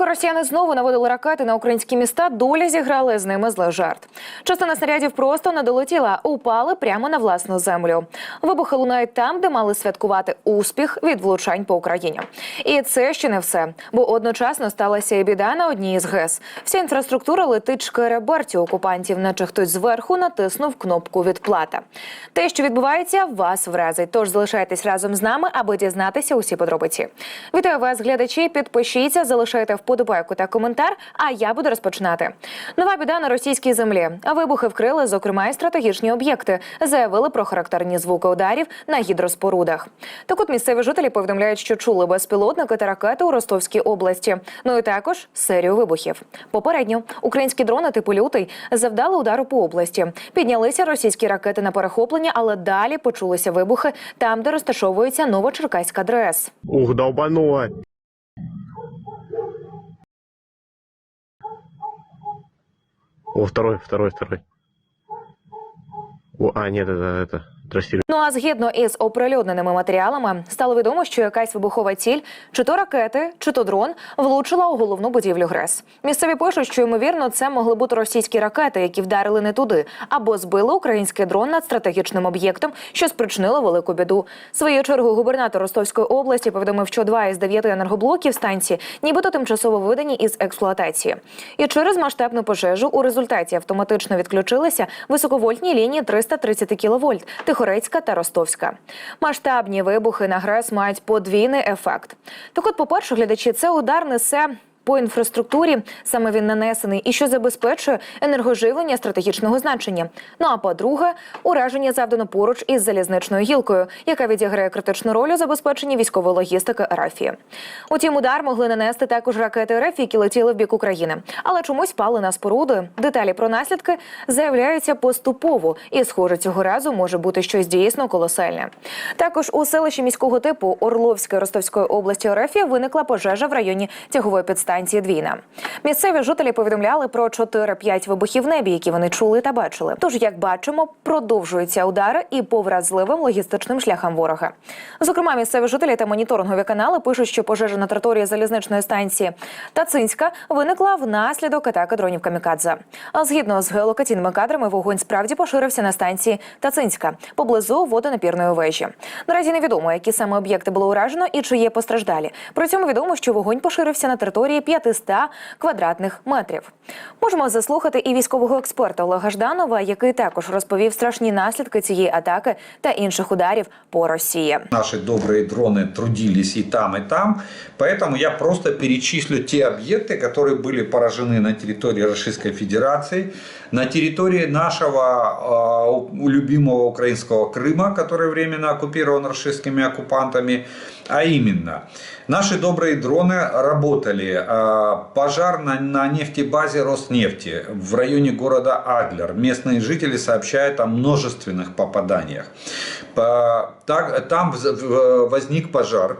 Поки росіяни знову наводили ракети на українські міста, доля зіграли з ними злий жарт. Частина снарядів просто не долетіла, упали прямо на власну землю. Вибухи лунають там, де мали святкувати успіх від влучань по Україні. І це ще не все, бо одночасно сталася і біда на одній із ГЕС. Вся інфраструктура летить шкереберті окупантів, наче хтось зверху натиснув кнопку відплата. Те, що відбувається, вас вразить. Тож залишайтесь разом з нами, аби дізнатися усі подробиці. Вітаю вас, глядачі. Підпишіться, залишайте вподобайку та коментар. А я буду розпочинати. Нова біда на російській землі. Вибухи вкрили, зокрема, і стратегічні об'єкти. Заявили про характерні звуки ударів на гідроспорудах. Так от місцеві жителі повідомляють, що чули безпілотники та ракети у Ростовській області. Ну і також серію вибухів. Попередньо українські дрони типу лютий завдали удару по області. Піднялися російські ракети на перехоплення, але далі почулися вибухи там, де розташовується Новочеркаська ДРС. Ух, долбануло. О, второй, второй, второй. О, а, нет, это, это. Ну а згідно із оприлюдненими матеріалами, стало відомо, що якась вибухова ціль, чи то ракети, чи то дрон, влучила у головну будівлю ГРЕС. Місцеві пишуть, що ймовірно це могли бути російські ракети, які вдарили не туди, або збили український дрон над стратегічним об'єктом, що спричинило велику біду. Своєю чергою губернатор Ростовської області повідомив, що два із дев'яти енергоблоків станції нібито тимчасово видані із експлуатації. І через масштабну пожежу у результаті автоматично відключилися високовольтні лінії 330 кВт Тихорецька та Ростовська. Масштабні вибухи на ГРЕС мають подвійний ефект. Так от, по-перше, глядачі, це удар несе. По інфраструктурі саме він нанесений і що забезпечує енергоживлення стратегічного значення. Ну а по-друге, ураження завдано поруч із залізничною гілкою, яка відіграє критичну роль у забезпеченні військової логістики РФ. Утім, удар могли нанести також ракети РФ, які летіли в бік України, але чомусь пали на споруди. Деталі про наслідки заявляються поступово, і схоже, цього разу може бути щось дійсно колосальне. Також у селищі міського типу Орловської Ростовської області РФ виникла пожежа в районі тягової підстанції Двіна. Місцеві жителі повідомляли про 4-5 вибухів небі, які вони чули та бачили. Тож, як бачимо, продовжуються удари і по вразливим логістичним шляхам ворога. Зокрема, місцеві жителі та моніторингові канали пишуть, що пожежа на території залізничної станції Тацинська виникла внаслідок атаки дронів Камікадзе. А згідно з геолокаційними кадрами, вогонь справді поширився на станції Тацинська поблизу водонапірної вежі. Наразі невідомо, які саме об'єкти було уражено і чи є постраждалі. При цьому відомо, що вогонь поширився на території 500 квадратних метрів. Можемо заслухати і військового експерта Олега Жданова, який також розповів страшні наслідки цієї атаки та інших ударів по Росії. Наши добрые дроны трудились и там, и там. Поэтому я просто перечислю те объекты, которые были поражены на территории Российской Федерации, на территории нашего э, е, любимого украинского Крыма, который временно оккупирован российскими оккупантами. А именно, наши добрые дроны работали. э, пожар на, на нефтебазе Роснефти в районе города Адлер. Местные жители сообщают о множественных попаданиях. Там возник пожар.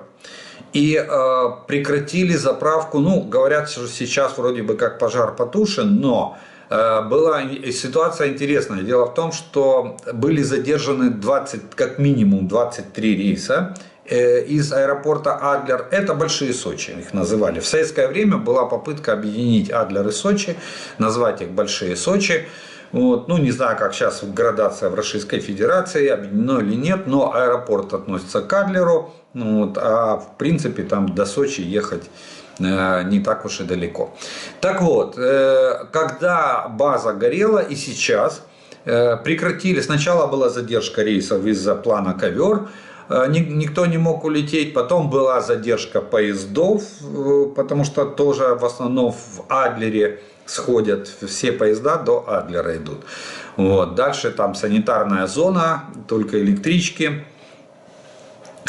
И э, прекратили заправку. Ну, говорят, что сейчас вроде бы как пожар потушен, но была и- ситуация интересная. Дело в том, что были задержаны 20, как минимум 23 рейса э, из аэропорта Адлер. Это большие Сочи, их называли. В советское время была попытка объединить Адлер и Сочи, назвать их большие Сочи. Вот. Ну, не знаю, как сейчас градация в Российской Федерации, объединено или нет, но аэропорт относится к Адлеру, вот, а в принципе там до Сочи ехать э, не так уж и далеко. Так вот, э, когда база горела и сейчас э, прекратили, сначала была задержка рейсов из-за плана ковер, Э, ни- Никто не мог улететь. Потом была задержка поездов, э, потому что тоже в основном в Адлере сходят все поезда до Адлера идут. Вот. Дальше там санитарная зона, только электрички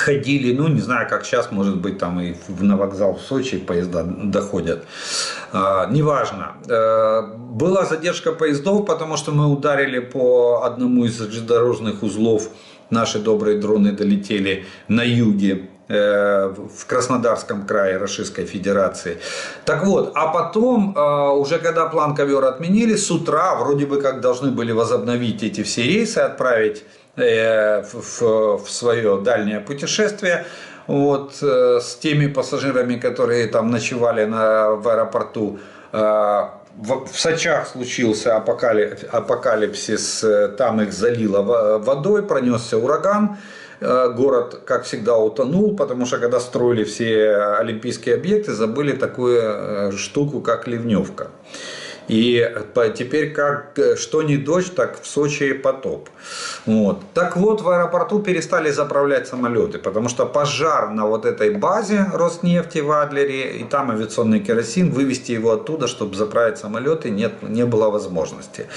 ходили, ну не знаю, как сейчас, может быть, там и на вокзал в Сочи поезда доходят. А, неважно. Э, была задержка поездов, потому что мы ударили по одному из железнодорожных узлов. Наши добрые дроны долетели на юге в Краснодарском крае Российской Федерации. Так вот, а потом, э, уже когда план ковер отменили, с утра вроде бы как должны были возобновить эти все рейсы, отправить э, в, свое дальнее путешествие. вот, э, с теми пассажирами, которые там ночевали на, в аэропорту. Э, В, в Сочах случился апокали- апокалипсис, э, там их залило во- водой, пронесся ураган. Э, Город, как всегда, утонул, потому что когда строили все олимпийские объекты, забыли такую э, штуку, как ливневка. И теперь как э, что не дождь, так в Сочи потоп. Вот. Так вот, в аэропорту перестали заправлять самолеты, потому что пожар на вот этой базе Роснефти в Адлере, и там авиационный керосин, вывести его оттуда, чтобы заправить самолеты, нет, не было возможности.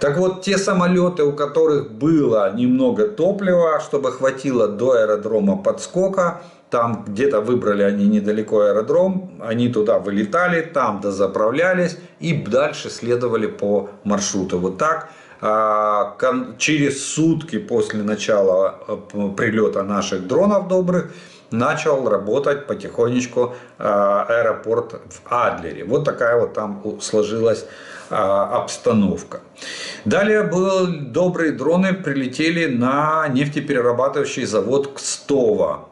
Так вот, те самолеты, у которых было немного топлива, чтобы хватило до аэродрома подскока, там где-то выбрали они недалеко аэродром, они туда вылетали, там дозаправлялись и дальше следовали по маршруту. Вот так а, через сутки после начала э, прилета наших дронов добрых начал работать потихонечку а, аэропорт в Адлере. Вот такая вот там сложилась а, обстановка. Далее был, добрые дроны прилетели на нефтеперерабатывающий завод Кстово.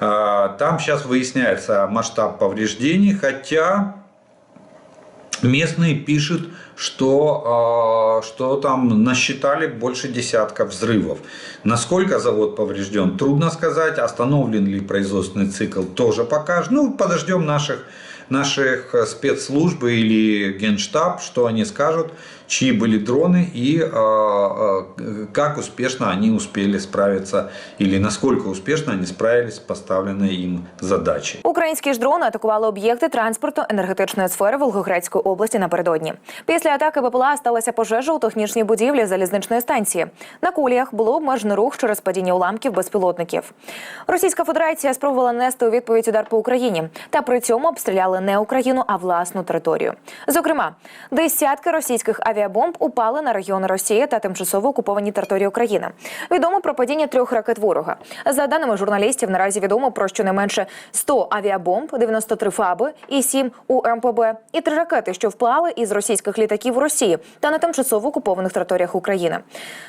А, Там сейчас выясняется масштаб повреждений, хотя местные пишут, что, э, что там насчитали больше десятка взрывов. Насколько завод поврежден, трудно сказать. Остановлен ли производственный цикл, тоже покажет. Ну, подождем наших, наших спецслужб или генштаб, что они скажут, чьи были дроны и э, э, как успешно они успели справиться или насколько успешно они справились с поставленной им задачей. Українські ж дрони атакували об'єкти транспорту енергетичної сфери Волгоградської області напередодні. Після атаки БПЛА сталася пожежа у технічній будівлі залізничної станції. На куліях було обмежено рух через падіння уламків безпілотників. Російська Федерація спробувала нести у відповідь удар по Україні, та при цьому обстріляли не Україну, а власну територію. Зокрема, десятки російських авіабомб упали на регіони Росії та тимчасово окуповані території України. Відомо про падіння трьох ракет ворога. За даними журналістів, наразі відомо про щонайменше 100 авіабомб, 93 фаби і 7 УМПБ, і три ракети, що вплали із російських літаків в Росії та на тимчасово окупованих територіях України.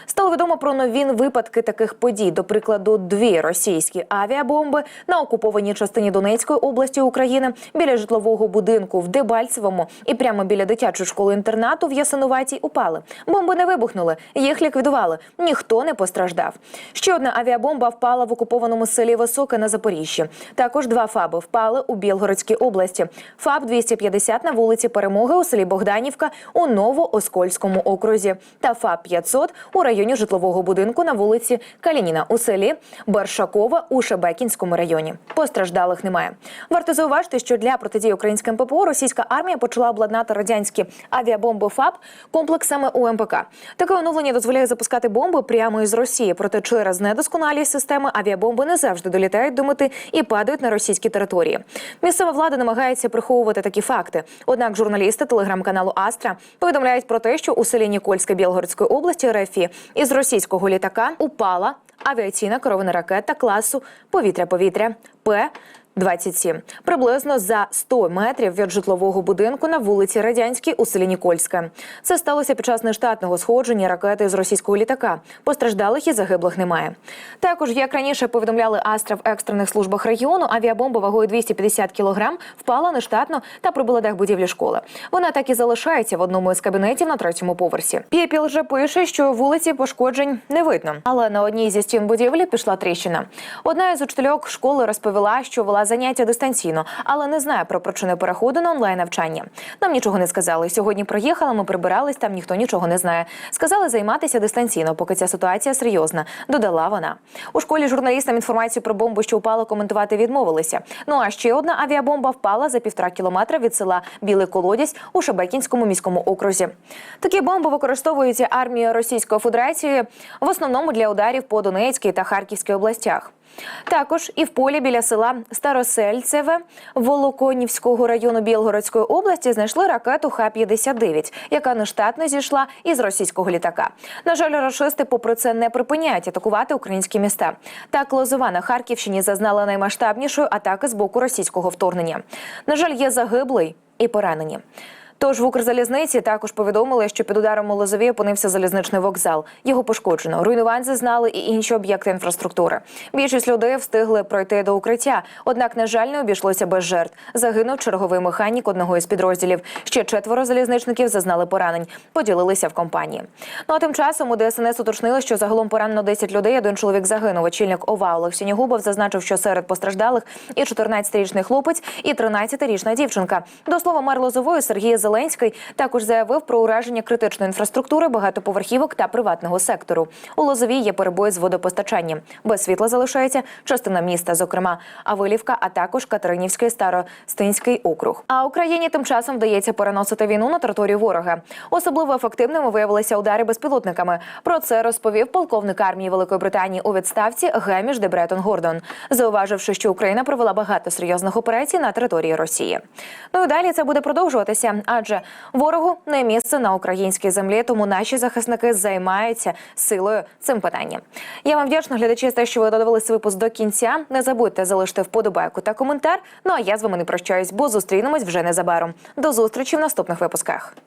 Стало відомо про нові випадки таких подій. До прикладу, дві російські авіабомби на окупованій частині Донецької області України біля житлового будинку в Дебальцевому і прямо біля дитячої школи інтернату в Ясинуватій упали. Бомби не вибухнули, їх ліквідували. Ніхто не постраждав. Ще одна авіабомба впала в окупованому селі Високе на Запоріжжі. Також два фаби впали у Білгородській області. ФАБ 250 на вулиці Перемоги у селі Богданівка у Новооскольському окрузі та ФАБ 500 у районі житлового будинку на вулиці Калініна у селі Бершакова у Шебекінському районі. Постраждалих немає. Варто зауважити, що для протидії українським ППО російська армія почала обладнати радянські авіабомби ФАБ комплексами УМПК. Таке оновлення дозволяє запускати бомби прямо із Росії. Проте через недосконалість системи авіабомби не завжди долітають до мети і падають на російські території. Місцева влада намагається приховувати такі факти. Однак журналісти телеграм-каналу Астра повідомляють про те, що у селі Нікольське Білгородської області РФІ із російського літака упала авіаційна керована ракета класу повітря-повітря П. 27. приблизно за 100 метрів від житлового будинку на вулиці Радянській у селі Нікольське. Це сталося під час нештатного сходження ракети з російського літака. Постраждалих і загиблих немає. Також, як раніше повідомляли Астра в екстрених службах регіону, авіабомба вагою 250 кілограм впала нештатно та прибула дах будівлі школи. Вона так і залишається в одному із кабінетів на третьому поверсі. Піпіл же пише, що вулиці пошкоджень не видно, але на одній зі стін будівлі пішла тріщина. Одна із учительок школи розповіла, що вела заняття дистанційно, але не знає про причини переходу на онлайн навчання. Нам нічого не сказали. Сьогодні приїхали, ми прибирались, там ніхто нічого не знає. Сказали займатися дистанційно, поки ця ситуація серйозна. Додала вона. У школі журналістам інформацію про бомбу, що впала, коментувати відмовилися. Ну а ще одна авіабомба впала за півтора кілометра від села Білий Колодязь у Шебекінському міському окрузі. Такі бомби використовуються армією Російської Федерації в основному для ударів по Донецькій та Харківській областях. Також і в полі біля села Старосельцеве Волоконівського району Білгородської області знайшли ракету Х-59, яка нештатно зійшла із російського літака. На жаль, рашисти, попри це, не припиняють атакувати українські міста. Так, Лозова на Харківщині зазнала наймасштабнішої атаки з боку російського вторгнення. На жаль, є загиблий і поранені. Тож в Укрзалізниці також повідомили, що під ударом у Лозові опинився залізничний вокзал. Його пошкоджено. Руйнувань зазнали і інші об'єкти інфраструктури. Більшість людей встигли пройти до укриття. Однак, на жаль, не обійшлося без жертв. Загинув черговий механік одного із підрозділів. Ще четверо залізничників зазнали поранень. Поділилися в компанії. Ну а тим часом у ДСНС уточнили, що загалом поранено 10 людей. Один чоловік загинув. Очільник ОВА Олег Сінігубов зазначив, що серед постраждалих і 14-річний хлопець, і 13-річна дівчинка. До слова, мер Лозової Сергій Зеленський також заявив про ураження критичної інфраструктури, багатоповерхівок та приватного сектору. У Лозовій є перебої з водопостачанням. Без світла залишається частина міста, зокрема Авилівка, а також Катеринівський старостинський округ. А Україні тим часом вдається переносити війну на територію ворога. Особливо ефективними виявилися удари безпілотниками. Про це розповів полковник армії Великої Британії у відставці Геміш де Бретон Гордон, зауваживши, що Україна провела багато серйозних операцій на території Росії. Ну і далі це буде продовжуватися, адже ворогу не місце на українській землі, тому наші захисники займаються силою цим питанням. Я вам вдячна глядачі за те, що ви додивилися випуск до кінця. Не забудьте залишити вподобайку та коментар. Ну а я з вами не прощаюсь, бо зустрінемось вже незабаром. До зустрічі в наступних випусках.